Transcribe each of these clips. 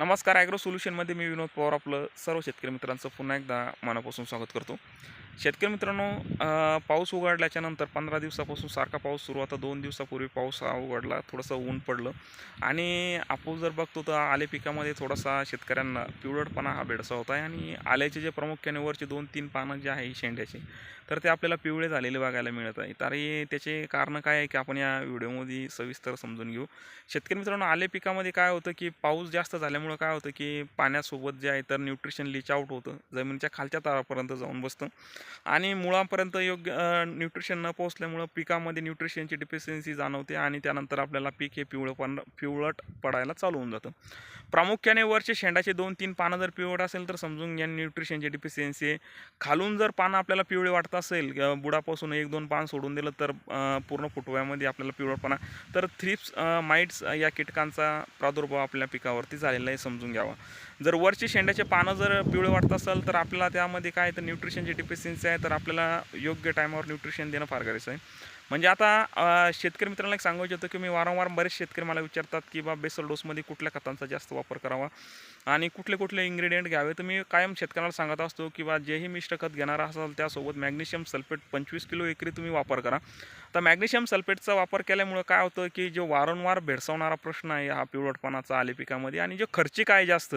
नमस्कार ॲग्रो सोल्युशनमध्ये मी विनोद पवार आपलं सर्व शेतकरी मित्रांचं पुन्हा एकदा मनापासून स्वागत करतो. शेतकरी मित्रांनो पाऊस उघडल्याच्यानंतर पंधरा दिवसापासून सारखा पाऊस सुरू. होता दोन दिवसापूर्वी पाऊस हा उघडला थोडंसं ऊन पडलं. आणि आपण जर बघतो तर आले पिकामध्ये थोडासा शेतकऱ्यांना पिवळटपणा हा भेडसा होता आहे. आणि आल्याचे जे प्रामुख्याने वरचे दोन तीन पानं जे आहे शेंड्याचे तर ते आपल्याला पिवळे झालेले बघायला मिळत आहे तर हे त्याचे कारण काय आहे की आपण या व्हिडिओमध्ये सविस्तर समजून घेऊ. शेतकरी मित्रांनो आले पिकामध्ये काय होतं की पाऊस जास्त झाल्यामुळं काय होतं की पाण्यासोबत जे आहे तर न्यूट्रिशन लिच आउट होतं. जमिनीच्या खालच्या तारापर्यंत जाऊन बसतं. आणि मुळापर्यंत योग्य न्यूट्रिशन न पोहोचल्यामुळं पिकामध्ये न्यूट्रिशनची डिफिशियन्सी जाणवते आणि त्यानंतर आपल्याला पीक हे पिवळं पण पिवळट पडायला चालू होऊन जातं. प्रामुख्याने वरचे शेंडाचे दोन तीन पानं जर पिवळट असेल तर समजून घ्या न्यूट्रिशनची डिफिशियन्सी आहे. खालून जर पानं आपल्याला पिवळे वाटत असेल बुडापासून एक दोन पान सोडून दिलं तर पूर्ण फुटव्यामध्ये आपल्याला पिवळपणा तर थ्रिप्स माइट्स या कीटकांचा प्रादुर्भाव आपल्या पिकावरती झालेला आहे समजून घ्यावा. जर वरचे शेंड्याचे पानं जर पिवळे वाटत असेल तर आपल्याला त्यामध्ये काय तर न्यूट्रिशनची डिफिशियन्सी आहे तर आपल्याला योग्य टायमावर न्यूट्रिशन देणं फार गरजेचं आहे. म्हणजे आता शेतकरी मित्रांना एक सांगायचं होतं की मी वारंवार बरेच शेतकरी मला विचारतात की बा बेसल डोसमध्ये कुठल्या खतांचा जास्त वापर करावा? आणि कुठले कुठले इंग्रेडियंट घ्यावे? तर मी कायम शेतकऱ्याला सांगत असतो की बा जेही मिश्र खत घेणार असाल त्यासोबत मॅग्नेशियम सल्फेट पंचवीस किलो एकरी तुम्ही वापर करा. तर मॅग्नेशियम सल्फेटचा वापर केल्यामुळं काय होतं की जो वारंवार भेडसावणारा प्रश्न आहे हा पिवळटपणाचा आले पिकामध्ये आणि जो खर्चिक आहे जास्त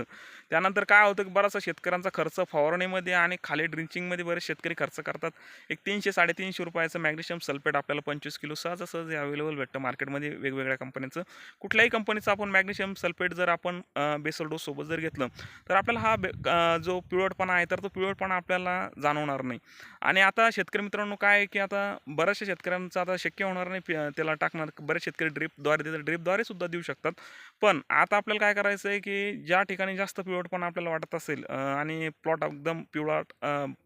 त्यानंतर काय होतं की बराचसा शेतकऱ्यांचा खर्च फवारणीमध्ये आणि खाली ड्रिंचिंगमध्ये बरेच शेतकरी खर्च करतात. एक तीनशे साडेतीनशे रुपयाचं मॅग्नेशियम सल्फेट आपल्याला पंचवीस किलो सहजासहज अवेलेबल भेटतं मार्केटमध्ये वेगवेगळ्या कंपनीचं कुठल्याही कंपनीचं आपण मॅग्नेशियम सल्फेट जर आपण बेसल डोससोबत जर घेतलं तर आपल्याला हा बे जो पिवळटपणा आहे तर तो पिवळटपणा आपल्याला जाणवणार नाही. आणि आता शेतकरी मित्रांनो काय आहे की आता बऱ्याचशा शेतकऱ्यांचा आता शक्य होणार नाही त्याला टाकणार बरेच शेतकरी ड्रिपद्वारे देतात ड्रिपद्वारे सुद्धा देऊ शकतात. पण आता आपल्याला काय करायचं आहे की ज्या ठिकाणी जास्त पिवळटपणा आपल्याला वाटत असेल आणि प्लॉट एकदम पिवळा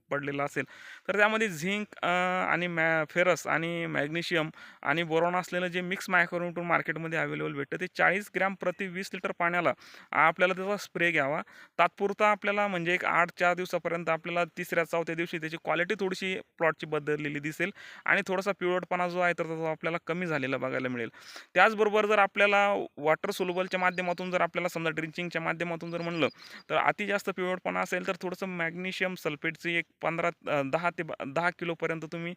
पडलेला असेल. तर त्यामध्ये झिंक आणि मॅ फेरस आणि मॅग्नेशियम आणि बोरॉन असलेलं जे मिक्स मायक्रोन्यूटन मार्केटमध्ये अवेलेबल भेटतं ते चाळीस ग्रॅम प्रति वीस लिटर पाण्याला आपल्याला त्याचा स्प्रे घ्यावा. तात्पुरता आपल्याला म्हणजे एक आठ चार दिवसापर्यंत आपल्याला तिसऱ्या चौथ्या दिवशी त्याची क्वालिटी थोडीशी प्लॉटची बदललेली दिसेल आणि थोडासा पिवळटपणा जो आहे तर तो आपल्याला कमी झालेला बघायला मिळेल. त्याचबरोबर जर आपल्याला वॉटर सोलबलच्या माध्यमातून जर आपल्याला समजा ड्रिंचिंगच्या माध्यमातून जर म्हणलं तर अति जास्त पिवळटपणा असेल तर थोडंसं मॅग्नेशियम सल्फेटची एक पंधरा दहा ते दहा किलोपर्यंत तुम्ही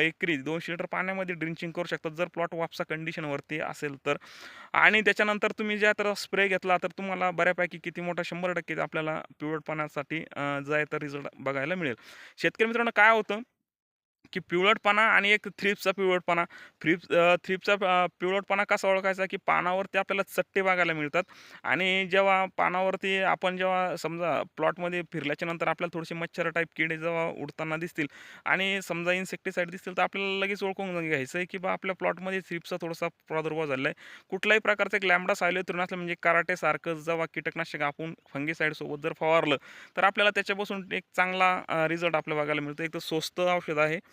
एकरी दोनशे लिटर पाण्यामध्ये ड्रिंचिंग करू शकता. जर प्लॉट वापसा कंडिशनवरती असेल तर. आणि त्याच्यानंतर तुम्ही ज्या तर स्प्रे घेतला तर तुम्हाला बऱ्यापैकी किती मोठा शंभर टक्के आपल्याला पिवळटपणासाठी अ, जो आहे तर रिझल्ट बघायला मिळेल. शेतकरी मित्रांनो काय होतं? की पिवळटपणा आणि एक थ्रिप्सचा पिवळटपणा. थ्रिप्स थ्रिप्सचा पिवळटपणा कसा ओळखायचा की पानावरती आपल्याला चट्टे बघायला मिळतात आणि जेव्हा पानावरती आपण जेव्हा समजा प्लॉटमध्ये फिरल्याच्या नंतर आपल्याला थोडेसे मच्छर टाईप किडे जेव्हा उडताना दिसतील आणि समजा इन्सेक्टिसाईड दिसतील तर आपल्याला लगेच ओळखून घ्यायचं आहे की बा आपल्या प्लॉटमध्ये थ्रिप्सचा थोडासा प्रादुर्भाव झाला आहे. कुठल्याही प्रकारचं एक लॅमडा तर नसलं म्हणजे कराटेसारखं जेव्हा कीटकनाशक आपण फंगीसाईडसोबत जर फवारलं तर आपल्याला त्याच्यापासून एक चांगला रिझल्ट आपल्याला बघायला मिळतो. एक तर स्वस्त औषध आहे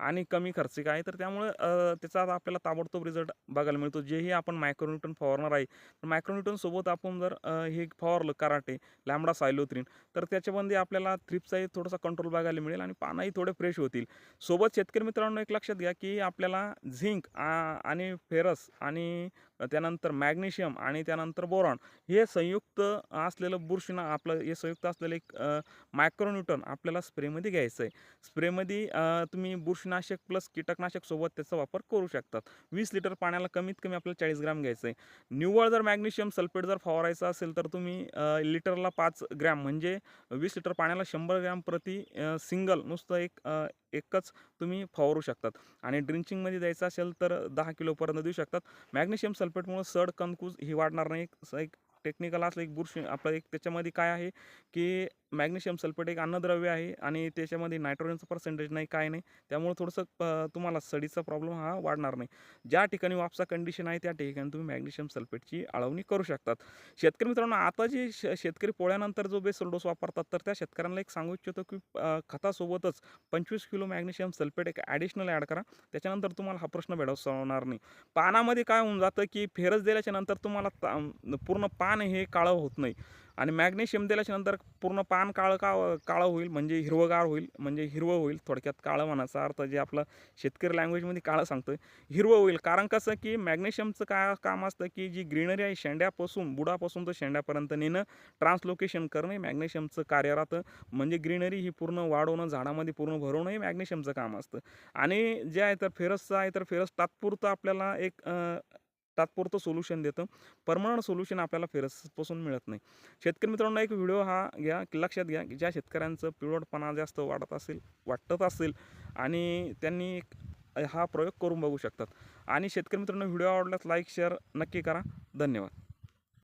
आणि कमी खर्चिक आहे. तर त्यामुळे त्याचा आता आपल्याला ताबडतोब रिझल्ट बघायला मिळतो. जेही आपण मायक्रोन्यूटन फवारणार आहे तर मायक्रोन्यूटनसोबत आपण जर हे फवारलं कराटे लॅमडा सायलोत्रीन तर त्याच्यामध्ये आपल्याला थ्रिप्सचाही थोडासा कंट्रोल बघायला मिळेल आणि पानंही थोडे फ्रेश होतील. सोबत शेतकरी मित्रांनो एक लक्षात घ्या की आपल्याला झिंक आणि फेरस आणि त्यानंतर मॅग्नेशियम आणि त्यानंतर बोरॉन हे संयुक्त असलेलं बुरशीना आपलं हे संयुक्त असलेलं एक मायक्रोन्यूटन आपल्याला स्प्रेमध्ये घ्यायचं आहे स्प्रेमध्ये तुम्ही बुरशी बुरशीनाशक प्लस कीटकनाशक सोबत त्याचा वापर करू शकतात. वीस लिटर पाण्याला कमीत कमी आपल्याला चाळीस ग्रॅम घ्यायचं आहे. निव्वळ जर मॅग्नेशियम सल्फेट जर फवारायचा असेल तर तुम्ही लिटरला पाच ग्रॅम म्हणजे वीस लिटर पाण्याला शंभर ग्रॅम प्रति सिंगल नुसतं एक एकच तुम्ही फवारू शकतात. आणि ड्रिंचिंगमध्ये द्यायचं असेल तर दहा किलोपर्यंत देऊ शकतात. मॅग्नेशियम सल्फेटमुळं सड कंकूज ही वाढणार नाही. एक एक टेक्निकल असलं एक बुरशी आपलं एक त्याच्यामध्ये काय आहे की मॅग्नेशियम सल्फेट एक अन्नद्रव्य आहे आणि त्याच्यामध्ये नायट्रोजनचं पर्सेंटेज नाही काय नाही. त्यामुळे थोडंसं तुम्हाला सडीचा प्रॉब्लेम हा वाढणार नाही. ज्या ठिकाणी वापसा कंडिशन आहे त्या ठिकाणी तुम्ही मॅग्नेशियम सल्फेटची आळवणी करू शकतात. शेतकरी मित्रांनो आता जे शेतकरी पोळ्यानंतर जो बेसल डोस वापरतात तर त्या शेतकऱ्यांना एक सांगू इच्छितो की खतासोबतच पंचवीस किलो मॅग्नेशियम सल्फेट एक ॲडिशनल ॲड करा. त्याच्यानंतर तुम्हाला हा प्रश्न भेडवणार नाही. पानामध्ये काय होऊन जातं की फेरस दिल्याच्या नंतर तुम्हाला ता- पूर्ण पान हे काळं होत नाही. आणि मॅग्नेशियम दिल्याच्यानंतर पूर्ण पान काळं का काळं होईल म्हणजे हिरवगार होईल म्हणजे हिरवं होईल थोडक्यात काळं म्हणायचा अर्थ जे आपलं शेतकरी लँग्वेजमध्ये काळं सांगतं हिरवं होईल. कारण कसं की मॅग्नेशियमचं काय काम असतं की जी ग्रीनरी आहे शेंड्यापासून बुडापासून तर शेंड्यापर्यंत नेणं ट्रान्सलोकेशन करणं मॅग्नेशियमचं कार्य राहतं म्हणजे ग्रीनरी ही पूर्ण वाढवणं झाडामध्ये पूर्ण भरवणं हे मॅग्नेशियमचं काम असतं. आणि जे आहे तर फेरसचं आहे तर फेरस तात्पुरतं आपल्याला एक तात्पुरतं सोल्युशन देतं. परमनंट सोल्युशन आपल्याला फेरसपासून मिळत नाही. शेतकरी मित्रांनो एक व्हिडिओ हा घ्या की लक्षात घ्या की ज्या शेतकऱ्यांचं पिवळटपणा जास्त वाढत असेल वाटत असेल आणि त्यांनी एक हा प्रयोग करून बघू शकतात. आणि शेतकरी मित्रांनो व्हिडिओ आवडल्यास लाईक शेअर नक्की करा. धन्यवाद.